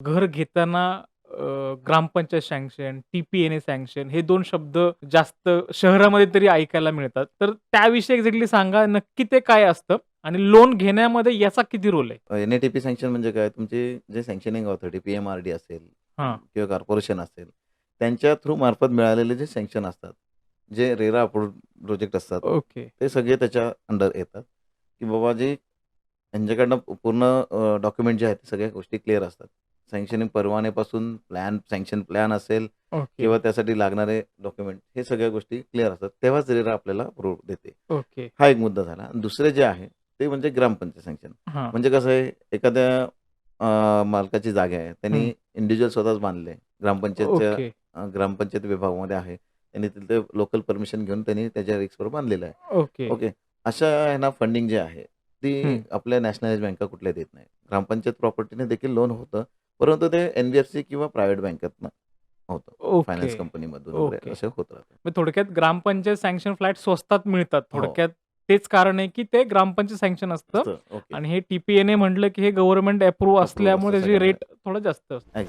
घर घेताना अ, ग्रामपंचायत sanction, टी-पी-एन-ए sanction हे 2 शब्द जास्त शहरामध्ये तरी ऐकायला मिळतात. तर त्याविषयी एक्झॅक्टली सांगा नक्की ते काय असतं? आणि लोन घेण्यामध्ये याचा किती रोल आहे? एन-ए-टी-पी सँक्शन म्हणजे काय? तुमची जे सँक्शनिंग ऑथॉरिटी पी-एम-आर-डी असेल हां. किंवा कॉर्पोरेशन असेल, त्यांच्या थ्रू मार्फत मिळालेले जे सँक्शन असतात, जे रेरा अप्रूव्ड प्रोजेक्ट असतात, ओके. ते सगळे त्याच्या अंडर येतात, की बाबा जे यांच्याकडनं पूर्ण अ, डॉक्युमेंट जे आहेत, सगळ्या गोष्टी क्लिअर असतात. सँक्शनिंग परवान्यापासून प्लॅन सँक्शन प्लॅन असेल. किंवा त्यासाठी लागणारे डॉक्युमेंट हे सगळ्या गोष्टी क्लिअर असतात. तेव्हाच रेरा आपल्याला अप्रूव्ह देते. ओके. हा एक मुद्दा झाला. आणि दुसरे जे आहे, ते म्हणजे ग्रामपंचायत सँक्शन. म्हणजे कसं आहे, एखाद्या मालकाची जागा आहे, त्यांनी. इंडिव्हिज्युअल स्वतःच बांधली. ग्रामपंचायतच्या ग्रामपंचायत विभागामध्ये आहे. त्यांनी तिथे लोकल परमिशन घेऊन त्यांनी त्याच्या रिस्कवर बांधलेलं आहे. ओके. ओके. अशा ह्यांना फंडिंग जे आहे, ती. आपल्या नॅशनलाइज्ड बँका कुठल्या देत नाही. ग्रामपंचायत प्रॉपर्टीने देखील लोन होतं, परंतु ते एन-बी-एफ-सी किंवा प्रायव्हेट बँकेतनं होतं. फायनान्स. कंपनीमधून वगैरे ओके. असं होत राहतं. मग थोडक्यात ग्रामपंचायत सँक्शन फ्लॅट स्वस्तात मिळतात. हो. थोडक्यात तेच कारण आहे, की ते ग्रामपंचायत सँक्शन असतं. आणि हे टी-पी-एन-ए म्हटलं, की हे गव्हर्नमेंट अप्रूव्ह असल्यामुळे असतं त्याची सगळ्यांना. रेट थोडं जास्त असतं.